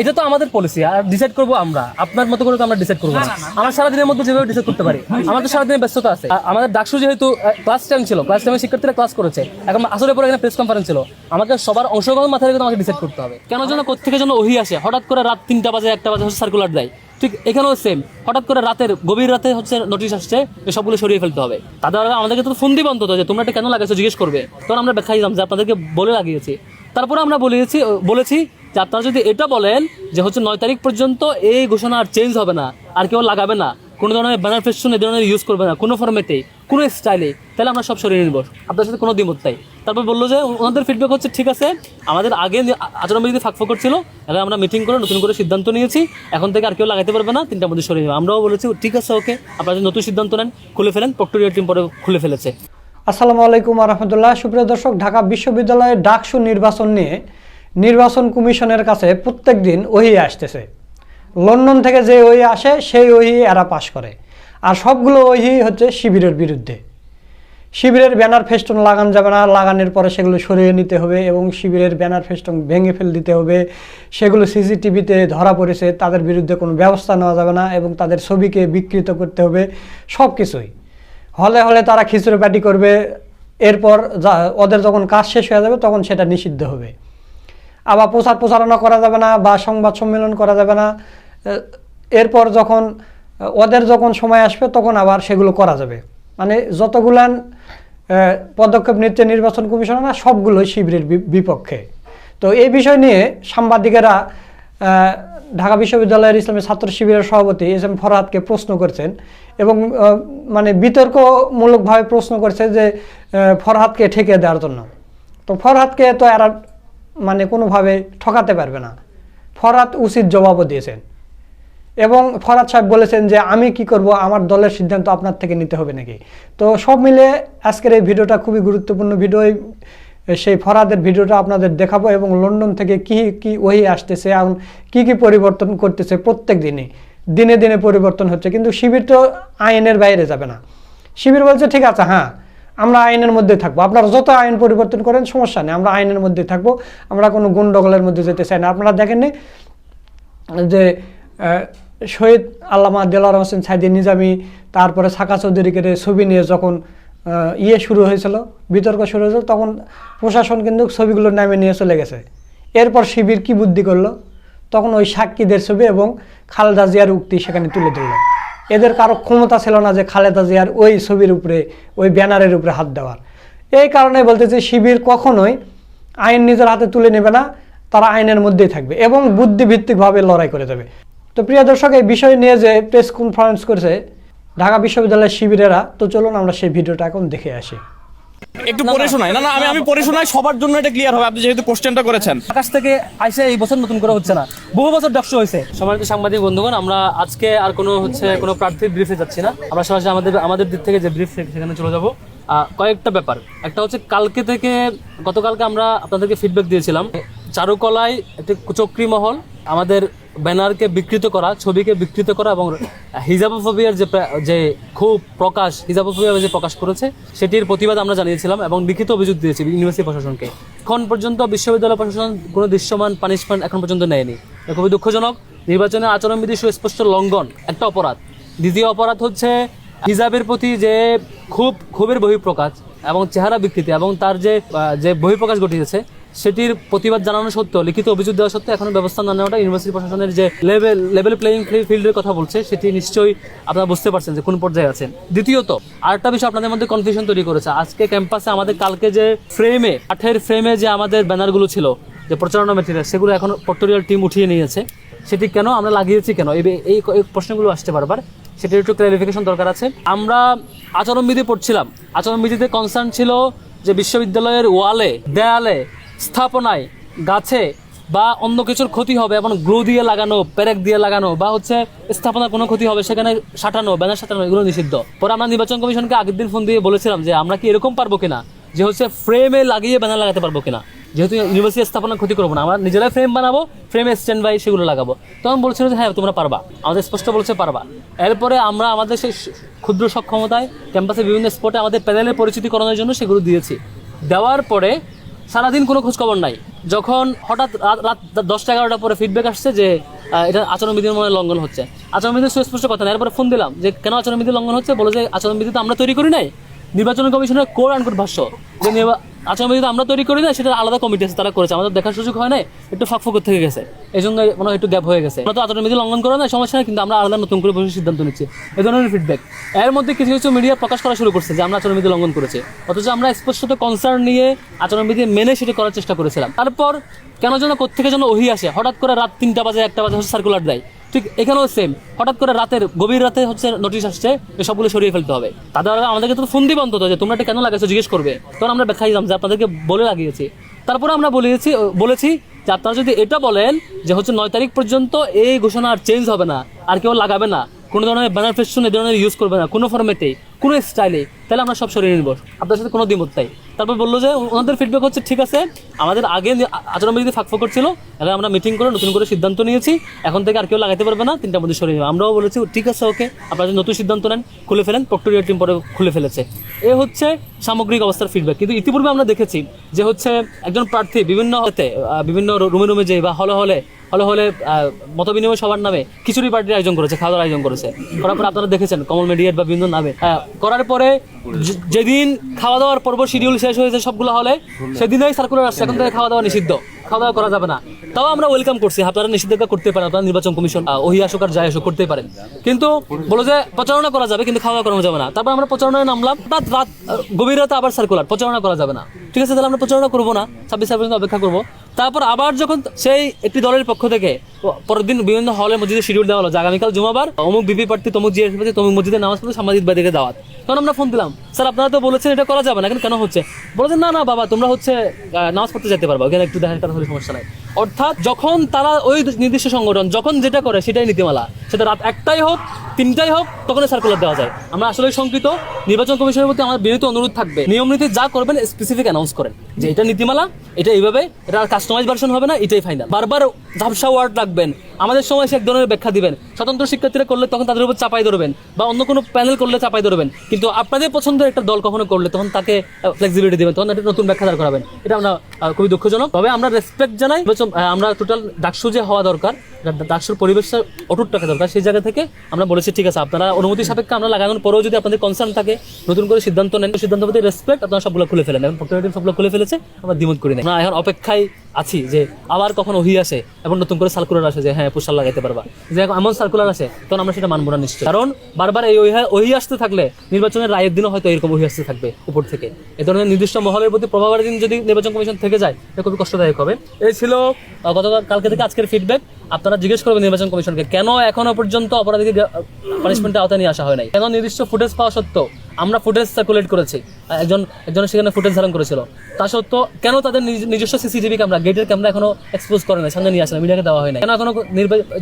এটা তো আমাদের পলিসি আর ডিসাইড করব আমরা। আপনার মতো করে তো আমরা ডিসাইড করব না। আমার সারাদিনের মধ্যে যেভাবে ডিসাইড করতে পারি আমার তো সারাদিনের ব্যস্ততা আছে। আমাদের ডাকসু যেহেতু ক্লাস টাইম ছিল ক্লাস টাইমে শিক্ষার্থীরা ক্লাস করেছে। এখন আসলে পরে এখানে প্রেস কনফারেন্স ছিল। আমাকে সবার অংশগ্রহণ মাথায় রেখে আমাকে ডিসাইড করতে হবে। কেন যেন কোথেকে যেন ওহি আসে হঠাৎ করে রাত তিনটা বাজে একটা বাজে হচ্ছে সার্কুলার দেয়। ঠিক এখানেও সেম হঠাৎ করে রাতের গভীর রাতে হচ্ছে নোটিশ আসছে যে সবগুলো সরিয়ে ফেলতে হবে। তাদের আমাদেরকে তো ফোন দিবে অন্তত যে তোমরা এটা কেন লাগাইছো? জিজ্ঞেস করবে। তখন আমরা ব্যাখ্যা দিলাম যে আপনাদেরকে বলে লাগিয়েছি। তারপরে আমরা বলেছি বলেছি যে আপনারা যদি এটা বলেন যে হচ্ছে নয় তারিখ পর্যন্ত এই ঘোষণা আর চেঞ্জ হবে না, আর কেউ লাগাবে না, কোনো ধরনের ব্যানার ফেস্টুন এই ধরনের ইউজ করবে না, কোনো ফরম্যাটে কোনো স্টাইলে তাহলে আমরা সব সরিয়ে নিব। আপনার সাথে কোনো দ্বিমত নাই। তারপর বলল যে ওনাদের ফিডব্যাক হচ্ছে, ঠিক আছে, আমাদের আগে আচরণবিধি ফাঁক ফোকর ছিল এখন আমরা মিটিং করে নতুন করে সিদ্ধান্ত নিয়েছি, এখন থেকে আর কেউ লাগাতে পারবে না তিনটার মধ্যে সরিয়ে নেবে। আমরাও বলেছি, ঠিক আছে ওকে আপনারা যদি নতুন সিদ্ধান্ত নেন, খুলে ফেলেন প্রক্টোরিয়াল টিম পরে খুলে ফেলেছে। আসসালামু আলাইকুম রহমতুল্লাহ। সুপ্রিয় দর্শক, ঢাকা বিশ্ববিদ্যালয়ের ডাকসু নির্বাচন নিয়ে নির্বাচন কমিশনের কাছে প্রত্যেক দিন ওহি আসতেছে। লন্ডন থেকে যে ওহি আসে, সেই ওহি এরা পাশ করে। আর সবগুলো ওহি হচ্ছে শিবিরের বিরুদ্ধে। শিবিরের ব্যানার ফেস্টন লাগান যাবে না, লাগানোর পরে সেগুলো সরিয়ে নিতে হবে এবং শিবিরের ব্যানার ফেস্টন ভেঙে ফেল দিতে হবে। সেগুলো সিসিটিভিতে ধরা পড়েছে, তাদের বিরুদ্ধে কোনো ব্যবস্থা নেওয়া যাবে না এবং তাদের ছবিকে বিকৃত করতে হবে সব কিছুই হলে হলে তারা খিচুড়ি পাটি করবে, এরপর যা ওদের যখন কাজ শেষ হয়ে যাবে, তখন সেটা নিষিদ্ধ হবে। আবার প্রচার প্রচারণা করা যাবে না বা সংবাদ সম্মেলন করা যাবে না। এরপর যখন, ওদের যখন সময় আসবে তখন আবার সেগুলো করা যাবে। মানে যতগুলান পদক্ষেপ নিচ্ছে নির্বাচন কমিশন না সবগুলোই শিবিরের বিপক্ষে। তো এই বিষয় নিয়ে সাংবাদিকেরা ঢাকা বিশ্ববিদ্যালয়ের ইসলামী ছাত্র শিবিরের সভাপতি এস এম ফরহাদকে প্রশ্ন করছেন এবং মানে বিতর্কমূলকভাবে প্রশ্ন করছে যে ফরহাদকে ঠেকে দেওয়ার জন্য। তো ফরহাদকে তো এরা মানে কোনোভাবে ঠকাতে পারবে না। ফরাত উচিত জবাবও দিয়েছেন। এবং ফরহাদ সাহেব বলেছেন যে, আমি কি করব? আমার দলের সিদ্ধান্ত আপনার থেকে নিতে হবে নাকি? তো সব মিলে আজকের এই ভিডিওটা খুবই গুরুত্বপূর্ণ ভিডিও। সেই ফরাদের ভিডিওটা আপনাদের দেখাবো এবং লন্ডন থেকে কি কি ওই আসতেছে এবং কি কি পরিবর্তন করতেছে প্রত্যেক দিনে দিনে দিনে পরিবর্তন হচ্ছে। কিন্তু শিবির তো আইনের বাইরে যাবে না। শিবির বলছে, ঠিক আছে হ্যাঁ আমরা আইনের মধ্যে থাকব। আপনারা যত আইন পরিবর্তন করেন, সমস্যা নেই, আমরা আইনের মধ্যে থাকব। আমরা কোনো গুন্ডগোলের মধ্যে যেতে চাই না। আপনারা দেখেননি যে শহীদ আল্লামা দেলার হোসেন সাইদি নিজামি তারপরে সাকা চৌধুরীকে ছবি নিয়ে যখন ইয়ে শুরু হয়েছিল, বিতর্ক শুরু হয়েছিল, তখন প্রশাসন কিন্তু ছবিগুলো নামে নিয়ে চলে গেছে। এরপর শিবির কি বুদ্ধি করল? তখন ওই সাক্ষীদের ছবি এবং খালেদা জিয়ার উক্তি সেখানে তুলে ধরলো। এদের কারও ক্ষমতা ছিল না যে খালেদা জিয়ার ওই ছবির উপরে, ওই ব্যানারের উপরে হাত দেওয়ার। এই কারণে বলতেছে, শিবির কখনোই আইন নিজের হাতে তুলে নেবে না, তারা আইনের মধ্যেই থাকবে এবং বুদ্ধিভিত্তিকভাবে লড়াই করে দেবে তো প্রিয় দর্শক, এই বিষয় নিয়ে যে প্রেস কনফারেন্স করেছে ঢাকা বিশ্ববিদ্যালয়ের শিবিরেরা, তো চলুন আমরা সেই ভিডিওটা এখন দেখে আসি। একটু পড়ে শোনাই। না না আমি আমি পড়ে শোনাই সবার জন্য এটা ক্লিয়ার হবে। আপনি যেহেতু কোশ্চেনটা করেছেন। আকাশ থেকে আইসে এই বছর নতুন করে হচ্ছে না। বহু বছর ডাকসু হয়েছে সম্মানিত সাংবাদিক বন্ধুগণ আমরা আজকে আর কোনো হচ্ছে কোনো প্রার্থীর ব্রিফে যাচ্ছি না। আমরা সরাসরি আমাদের আমাদের দিক থেকে যে ব্রিফ সেখানে চলে যাব। কয়েকটা ব্যাপার। একটা হচ্ছে কালকে থেকে গতকালকে আমরা আপনাদেরকে ফিডব্যাক দিয়েছিলাম। চারুকলায় একটি চক্রী মহল আমাদের ব্যানারকে বিকৃত করা ছবিকে বিকৃত করা এবং হিজাবোফোবিয়ার যে যে খুব প্রকাশ, হিজাবোফোবিয়া যে প্রকাশ করেছে, সেটির প্রতিবাদ আমরা জানিয়েছিলাম এবং লিখিত অভিযোগ দিয়েছি ইউনিভার্সিটি প্রশাসনকে। এখন পর্যন্ত বিশ্ববিদ্যালয় প্রশাসন কোনো দৃশ্যমান পানিশমেন্ট এখন পর্যন্ত নেয়নি। খুবই দুঃখজনক। নির্বাচনের আচরণবিধি সুস্পষ্ট লঙ্ঘন, একটা অপরাধ। দ্বিতীয় অপরাধ হচ্ছে হিজাবের প্রতি যে খুব ক্ষোভের বহিঃপ্রকাশ এবং চেহারা বিকৃতি এবং তার যে যে বহিঃপ্রকাশ ঘটিয়েছে সেটির প্রতিবাদ জানানো সত্ত্বেও, লিখিত অভিযোগ দেওয়া সত্ত্বেও এখনও ব্যবস্থা না নেওয়াটা ইউনিভার্সিটি প্রশাসনের যে লেভেল লেভেল প্লেয়িং ফিল্ডের কথা বলছে, সেটি নিশ্চয়ই আপনারা বুঝতে পারছেন যে কোন পর্যায়ে আছেন। দ্বিতীয়ত, আরেকটা বিষয় আপনাদের মধ্যে কনফিউশন তৈরি করেছে। আজকে ক্যাম্পাসে আমাদের, কালকে যে ফ্রেমে কাঠের ফ্রেমে যে আমাদের ব্যানারগুলো ছিল, যে প্রচারণা মেটেরিয়াল সেগুলো এখন পর্টোরিয়াল টিম উঠিয়ে নিয়েছে। সেটি কেন, আমরা লাগিয়েছি কেন? এই এই প্রশ্নগুলো আসতে বারবার। সেটার একটু ক্লারিফিকেশন দরকার আছে। আমরা আচরণবিধি পড়ছিলাম। আচরণবিধিতে কনসার্ন ছিল যে বিশ্ববিদ্যালয়ের ওয়ালে দেয়ালে স্থাপনায় গাছে বা অন্য কিছুর ক্ষতি হবে এবং গ্লু দিয়ে লাগানো প্যারেক দিয়ে লাগানো বা হচ্ছে স্থাপনার কোনো ক্ষতি হবে, সেখানে সাঁটানো, ব্যানার সাঁটানো, এগুলো নিষিদ্ধ। পরে আমরা নির্বাচন কমিশনকে আগের দিন ফোন দিয়ে বলেছিলাম যে আমরা কি এরকম পারব কিনা, যে হচ্ছে ফ্রেমে লাগিয়ে ব্যানার লাগাতে পারব কিনা। যেহেতু ইউনিভার্সিটি স্থাপনা ক্ষতি করব না, আমরা নিজেরাই ফ্রেম বানাবো ফ্রেমে স্ট্যান্ড বাই সেগুলো লাগাবো। তখন বলছিল যে হ্যাঁ তোমরা পারবা। আমাদের স্পষ্ট বলছে পারবা। এরপরে আমরা আমাদের সেই ক্ষুদ্র সক্ষমতায় ক্যাম্পাসে বিভিন্ন স্পটে আমাদের প্যানেলের পরিচিতি করানোর জন্য সেগুলো দিয়েছি। দেওয়ার পরে সারাদিন কোনো খোঁজখবর নাই। যখন হঠাৎ রাত- দশটা এগারোটা পরে ফিডব্যাক আসছে যে এটা আচরণবিধির মনে লঙ্ঘন হচ্ছে। আচরণবিধির সুস্পষ্ট কথা না এরপরে ফোন দিলাম যে, কেন আচরণবিধি লঙ্ঘন হচ্ছে? বলে যে, আচরণবিধি তো আমরা তৈরি করি নাই। নির্বাচন কমিশনের কোর আনকোট ভাষ্য। যে আচরণবিধি তো আমরা তৈরি করি না, সেটা আলাদা কমিটি আছে, তারা করেছে। আমাদের দেখার সুযোগ হয় না একটু ফাঁক থেকে গেছে। এই জন্য মনে হয় একটু গ্যাপ হয়ে গেছে। তো আচরণবিধি লঙ্ঘন করে না সমস্যা নেই, কিন্তু আমরা আলাদা নতুন করে বসে সিদ্ধান্ত নিচ্ছি। এই ধরনের ফিডব্যাক এর মধ্যে কিছু কিছু মিডিয়া প্রকাশ করা শুরু করছে যে আমরা আচরণবিধি লঙ্ঘন করেছি। অথচ আমরা স্পষ্টত কনসার্ন নিয়ে আচরণবিধি মেনে সেটা করার চেষ্টা করেছিলাম। তারপর কেন যেন কোথেকে যেন ওহি আসে। হঠাৎ করে রাত তিনটা বাজে, একটা বাজে সার্কুলার দেয়। ঠিক এখানেও সেম হঠাৎ করে রাতের, গভীর রাতে হচ্ছে নোটিশ আসছে সবগুলো সরিয়ে ফেলতে হবে। তাদের আমাদেরকে তো ফোন দিবে অন্তত যে, তোমরা এটা কেন লাগাইছো? জিজ্ঞেস করবে। তখন আমরা দেখাইলাম যে, আপনাদেরকে বলে লাগিয়েছি। তারপরে আমরা বলেছি বলেছি যে, আপনারা যদি এটা বলেন যে, হচ্ছে নয় তারিখ পর্যন্ত এই ঘোষণা আর চেঞ্জ হবে না, আর কেউ লাগাবে না। কোনো ধরনের ব্যানার ফেস্টুন ধরনের ইউজ করবে না, কোনো ফরম্যাটেই কোনো স্টাইলে তাহলে আমরা সব সরিয়ে নিব। আপনার সাথে কোনো দ্বিমত নাই। তারপর বলল যে, ওনাদের ফিডব্যাক হচ্ছে, ঠিক আছে, আমাদের আগে নি- আচরণবিধি ফাঁক ফোকর ছিল এখন আমরা মিটিং করে নতুন করে সিদ্ধান্ত নিয়েছি, এখন থেকে আর কেউ লাগাতে পারবে না তিনটা মধ্যে সরিয়ে নেবে আমরাও বলেছি, ঠিক আছে ওকে আপনারা যদি নতুন সিদ্ধান্ত নেন, খুলে ফেলেন, প্রক্টোরিয়া টিম পরে খুলে ফেলেছে। এ হচ্ছে সামগ্রিক অবস্থার ফিডব্যাক কিন্তু ইতিপূর্বে আমরা দেখেছি যে হচ্ছে একজন প্রার্থী বিভিন্ন হতে বিভিন্ন রুমে রুমে যে বা হলে হলে হলে হলে মত বিনিময় সবার নামে খিচুড়ি পার্টির আয়োজন করেছে খাওয়া দাওয়ার আয়োজন করেছে। করার পরে আপনারা দেখেছেন, কমল মেডিয়েট বা বিভিন্ন নামে। করার পরে যেদিন খাওয়া দাওয়ার পর্ব শিডিউল শেষ হয়েছে সবগুলো হলে, সেদিনই সার্কুলার আসছে। এখন থেকে খাওয়া দাওয়া নিষিদ্ধ। খাওয়া দাওয়া করা যাবে না। তাও আমরা ওয়েলকাম করছি। আপনারা নিষেধাজ্ঞা করতে পারেন, আপনারা নির্বাচন কমিশন ওহি আসুক আর যাই আসুক করতে পারেন। কিন্তু বলো যে প্রচারণা করা যাবে, কিন্তু খাওয়া করানো যাবে না। তারপর আমরা প্রচারণায় নামলাম, রাত রাত গভীর রাতে আবার সার্কুলার প্রচারণা করা যাবে না। ঠিক আছে, তাহলে আমরা প্রচারণা করব না, ছাব্বিশ পর্যন্ত অপেক্ষা করব। তারপর আবার যখন সেই একটি দলের পক্ষ থেকে পরের দিন বিভিন্ন হলে মসজিদে শিডিউল দেওয়া হলো। যে আগামীকাল জুমাবার, অমুক বিপি প্রার্থী, তমুক জিএস প্রার্থী, তমুক মসজিদে নামাজ পড়তে সামাজিক বাদীকে দাওয়াত। তখন আমরা ফোন দিলাম, স্যার, আপনারা তো বলেছেন এটা করা যাবে না কেন হচ্ছে? বলেছেন না না, বাবা, তোমরা হচ্ছে নামাজ পড়তে যেতে পারবা, ওখানে একটু দেখা হলে সমস্যা নাই। অর্থাৎ যখন তারা ওই নির্দিষ্ট সংগঠন যখন যেটা করে সেটাই নীতিমালা। সেটা রাত একটাই হোক, তিনটাই হোক তখন সার্কুলার দেওয়া যায়। আমরা আসলে সংকৃত নির্বাচন কমিশনের প্রতি আমার বিনীত অনুরোধ থাকবে। নিয়ম নীতি যা করবেন স্পেসিফিক অ্যানাউন্স করেন যে এটা নীতিমালা, এটা এইভাবে, এটা কাস্টমাইজ ভার্সন হবে না, এটাই ফাইনাল বারবার ঝাপসা ওয়ার্ড রাখবেন। আমাদের সময় সে এক ধরনের ব্যাখ্যা দিবেন। স্বতন্ত্র শিক্ষার্থীরা করলে তখন তাদের উপর চাপাই ধরবেন বা অন্য কোনো প্যানেল করলে চাপাই ধরবেন। কিন্তু আপনাদের পছন্দের একটা দল কখনো করলে তখন তাকে ফ্লেক্সিবিলিটি দিবেন, তখন একটা নতুন ব্যাখ্যা দাঁড় করাবেন। এটা আমরা খুবই দুঃখজনক। তবে আমরা রেসপেক্ট জানাই আমরা টোটাল ডাকসু যে হওয়া দরকার ডাকসুর পরিবেশটা অটুট রাখা দরকার। সেই জায়গা থেকে আমরা বলেছি, ঠিক আছে, আপনারা অনুমতি সাপেক্ষে আমরা লাগানোর পরেও যদি আপনাদের কনসার্ন থাকে, নতুন করে সিদ্ধান্ত নেন। সিদ্ধান্ত প্রতি রেসপেক্ট আপনারা সবগুলো খুলে ফেলেন। এবং প্রক্টোরিয়াটিভ সবগুলো খুলে ফেলেছে, আমরা দ্বিমত করি না এখন অপেক্ষায় আছি যে আবার কখন ওহি আসে এবং নতুন করে সার্কুলার আসে যে হ্যাঁ পোশাক লাগাইতে পারবা। যে এমন সার্কুলার আসে, তখন আমরা সেটা মানবো না নিশ্চয় কারণ বারবার এই ওহি আসতে থাকলে নির্বাচনের রায়ের দিনও হয়তো এরকম ওহি আসতে থাকবে উপর থেকে। এ ধরনের নির্দিষ্ট মহলের প্রতি প্রভাবের দিন যদি নির্বাচন কমিশন থেকে যায়, এটা খুবই কষ্টদায়ক হবে। এই ছিল গতকাল কালকে থেকে আজকের ফিডব্যাক আপনারা জিজ্ঞেস করবেন নির্বাচন কমিশনকে, কেন এখনও পর্যন্ত অপরাধীকে পানিশমেন্টের আওতায় নিয়ে আসা হয় নাই? কেন নির্দিষ্ট ফুটেজ পাওয়া সত্ত্বেও আমরা ফুটেজ সার্কুলেট করেছি। একজন একজন সেখানে ফুটেজ ধারণ করেছিল। তা সত্ত্বেও কেন তাদের নিজ- নিজস্ব সিসিটিভি ক্যামেরা গেটের ক্যামেরা এখনও এক্সপোজ করে নাই, সামনে নিয়ে আসে না মিডিয়াকে দেওয়া হয় না কেন এখনও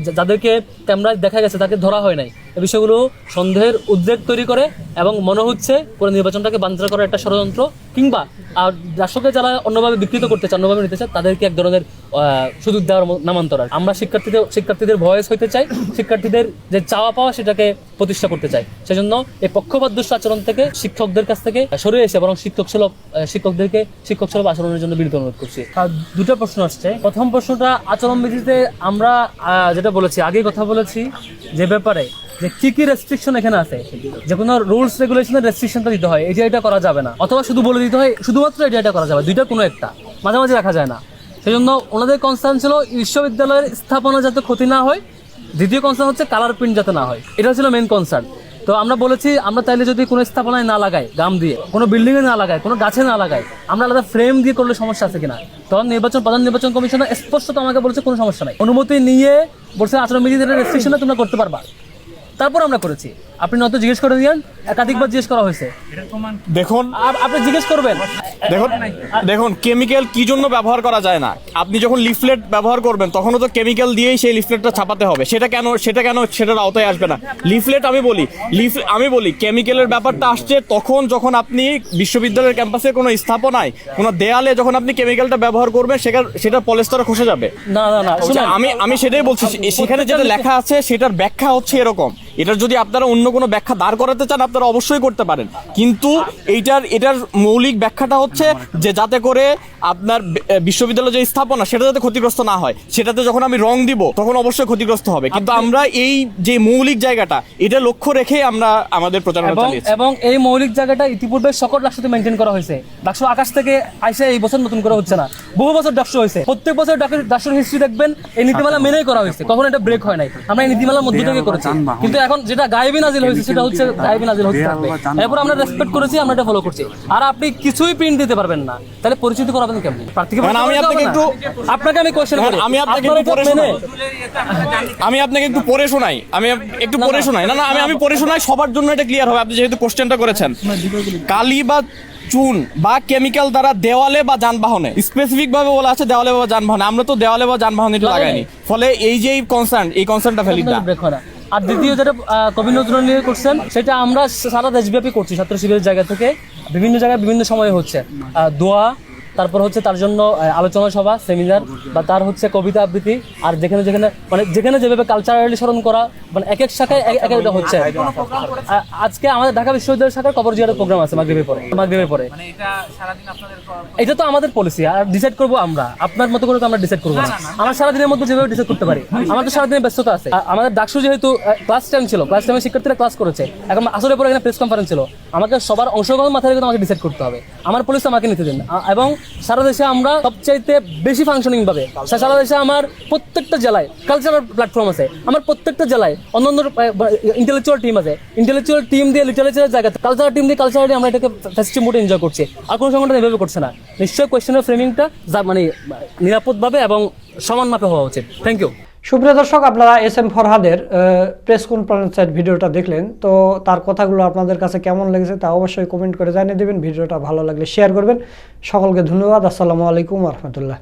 যাদেরকে ক্যামেরায় দেখা গেছে, তাকে ধরা হয় নাই? বিষয়গুলো সন্দেহের উদ্বেগ তৈরি করে এবং মনে হচ্ছে পুরো নির্বাচনটাকে বাঞ্চার করার একটা ষড়যন্ত্র কিংবা আর দর্শকে যারা অন্যভাবে বিকৃত করতে চান অন্যভাবে নিতে চান তাদেরকে এক ধরনের সুযোগ দেওয়ার নামান্তর আর। আমরা শিক্ষার্থীদের শিক্ষার্থীদের ভয়েস হইতে চাই শিক্ষার্থীদের যে চাওয়া পাওয়া সেটাকে প্রতিষ্ঠা করতে চাই। সেজন্য এই পক্ষপাত দুষ্ট আচরণ থেকে শিক্ষকদের কাছ থেকে সরে এসে বরং শিক্ষক সুলভ শিক্ষকদেরকে শিক্ষক সুলভ আচরণের জন্য বিনীত অনুরোধ করছি। আর দুটো প্রশ্ন আসছে। প্রথম প্রশ্নটা আচরণবিধিতে আমরা যেটা বলেছি আগেই কথা বলেছি যে ব্যাপারে যে কি কি রেস্ট্রিকশন এখানে আছে? যে কোনো রুলস রেগুলেশনের রেস্ট্রিকশনটা দিতে হয় এটা এটা করা যাবে না। অথবা শুধু বলে দিতে হয়, শুধুমাত্র এটা এটা করা যাবে, দুইটা কোনো একটা। মাঝামাঝি রাখা যায় না। সেজন্য ওনাদের কনসার্ন ছিল বিশ্ববিদ্যালয়ের স্থাপনা যাতে ক্ষতি না হয়, দ্বিতীয় কনসার্ন হচ্ছে কালার প্রিন্ট যাতে না হয়। এটা ছিল মেন কনসার্ন তো আমরা বলেছি, আমরা তাইলে যদি কোনো স্থাপনায় না লাগাই, গাম দিয়ে, কোনো বিল্ডিং এ না লাগাই, কোনো গাছে না লাগাই, আমরা আলাদা ফ্রেম দিয়ে করলে সমস্যা আছে কিনা? তখন নির্বাচন, প্রধান নির্বাচন কমিশনার স্পষ্টত আমাকে বলেছে কোনো সমস্যা নাই। অনুমতি নিয়ে বলছে আচরণবিধিদের রেস্ট্রিকশনে তোমরা করতে পারবা। তারপর আমরা করেছি। আপনি নয়তো জিজ্ঞেস করে দিয়েন একাধিকবার জিজ্ঞেস করা হয়েছে। দেখুন। আপ- আপনি জিজ্ঞেস করবেন। দেখুন দেখুন কেমিক্যাল কি জন্য ব্যবহার করা যায় না? আপনি যখন লিফলেট ব্যবহার করবেন তখনও তো কেমিক্যাল দিয়েই সেই লিফলেটটা ছাপাতে হবে। সেটা কেন সেটা কেন সেটার আওতায় আসবে না? লিফলেট আমি বলি লিফ আমি বলি কেমিক্যালের ব্যাপারটা আসছে তখন যখন আপনি বিশ্ববিদ্যালয়ের ক্যাম্পাসে কোনো স্থাপনায় কোনো দেয়ালে যখন আপনি কেমিক্যালটা ব্যবহার করবেন সেটা সেটা পলেস্টার খসে যাবে। না না না শুনুন। আমি আমি সেটাই বলছি সে- সেখানে যেটা লেখা আছে সেটার ব্যাখ্যা হচ্ছে এরকম। এটার যদি আপনারা অন্য কোনো ব্যাখ্যা দাঁড় করাতে চান আপনারা অবশ্যই করতে পারেন। কিন্তু এইটার এটার মৌলিক ব্যাখ্যাটা হচ্ছে যে যাতে করে আপনার বি- আহ, বিশ্ববিদ্যালয়ের যে স্থাপনা সেটা যাতে ক্ষতিগ্রস্ত না হয়। সেটাতে যখন আমি রং দিব তখন অবশ্যই ক্ষতিগ্রস্ত হবে। কিন্তু আমরা এই যে মৌলিক জায়গাটা এটা লক্ষ্য রেখে আমরা আমাদের প্রচারণা চালিয়েছি। এবং এই মৌলিক জায়গাটা ইতিপূর্বে সকল ডাকসুতে মেনটেন করা হয়েছে। ডাকসু আকাশ থেকে আইসে এই বছর নতুন করা হচ্ছে না। বহু বছর ডাকসু হয়েছে। প্রত্যেক বছর ডাক- ডাকসুর হিস্ট্রি দেখবেন এই নীতিমালা মেনেই করা হয়েছে। কখনো এটা ব্রেক হয় নাই। আমরা এই নীতিমালার মধ্য থেকে করেছি। কিন্তু এখন যেটা গায়েবী নাজিল হয়েছে সেটা হচ্ছে গায়েবী নাজিল হতে থাকবে এরপর আমরা রেসপেক্ট করেছি আমরা এটা ফলো করছি। আর আপনি কিছুই প্রিন্ট দিতে পারবেন না। তাহলে পরিচিতি করাবেন কেমন? প্রার্থীকে মানে আমি আপনাকে একটু- আপনাকে আমি কোশ্চেন করি। আমি আপনাকে একটু পড়ে শোনাই। আমি আপনাকে একটু পড়ে শোনাই। আমি একটু পড়ে শোনাই। না না আমি আমি পড়ে শোনাই। সবার জন্য এটা ক্লিয়ার হবে। আপনি যেহেতু কোশ্চেনটা করেছেন। কালি বা চুন বা কেমিক্যাল দ্বারা দেওয়ালে বা যানবাহনে স্পেসিফিক ভাবে বলা আছে দেওয়ালে বা যানবাহনে। আমরা তো দেওয়ালে বা যানবাহনে লাগাইনি। ফলে এই যে কনসার্ন এই কনসার্নটা ভ্যালিড না। আর দ্বিতীয় যেটা কবি নজরুল নিয়ে করছেন, সেটা আমরা সারা দেশব্যাপী করছি ছাত্র শিবিরের জায়গা থেকে। বিভিন্ন জায়গায় বিভিন্ন সময়ে হচ্ছে। দোয়া তারপর হচ্ছে তার জন্য আলোচনা সভা সেমিনার বা তার হচ্ছে কবিতা আবৃত্তি আর যেখানে যেখানে মানে যেখানে যেভাবে কালচারালি স্মরণ করা মানে এক এক শাখায় এক এক একটা হচ্ছে। আজকে আমাদের ঢাকা বিশ্ববিদ্যালয় শাখার কবর জিয়ারের প্রোগ্রাম আছে মাগরিবের পরে মাগরিবের পরে। এটা তো আমাদের পলিসি আর ডিসাইড করব আমরা। আপনার মতো করে তো আমরা ডিসাইড করব না। আমরা সারাদিনের মধ্যে যেভাবে ডিসাইড করতে পারি আমাদের সারাদিনের ব্যস্ততা আছে। আমাদের ডাকসু যেহেতু ক্লাস টাইম ছিল ক্লাস টাইমে শিক্ষার্থীরা ক্লাস করেছে। এখন আসলে পরে এখানে প্রেস কনফারেন্স ছিল। আমাকে সবার অংশগ্রহণ মাথায় রেখে আমাকে ডিসাইড করতে হবে। আমার পুলিশ আমাকে নিতে দিন এবং সারা দেশে আমরা সবচাইতে বেশি ফাংশনিং সা- সারা দেশে আমার প্রত্যেকটা জেলায় কালচারাল প্ল্যাটফর্ম আছে। আমার প্রত্যেকটা জেলায় অন্যান্য ইন্টেলেকচুয়াল টিম আছে। ইন্টেলেকচুয়াল টিম দিয়ে লিটারেচারের জায়গা কালচারাল টিম দিয়ে কালচারালি আমরা এটাকে ফেস্টিভ মোডে এনজয় করছি। আর কোনো সংগঠন এভাবে করছে না। নিশ্চয়ই কোয়েশ্চেনের ফ্রেমিংটা যা মানে নিরাপদভাবে এবং সমান মাপে হওয়া উচিত। থ্যাংক ইউ সুপ্রিয় দর্শক, আপনারা এস এম ফরহাদের প্রেস কনফারেন্সের ভিডিওটা দেখলেন। তো তার কথাগুলো আপনাদের কাছে কেমন লেগেছে তা অবশ্যই কমেন্ট করে জানিয়ে দেবেন। ভিডিওটা ভালো লাগলে শেয়ার করবেন। সকলকে ধন্যবাদ। আসসালামু আলাইকুম রহমতুল্লাহ।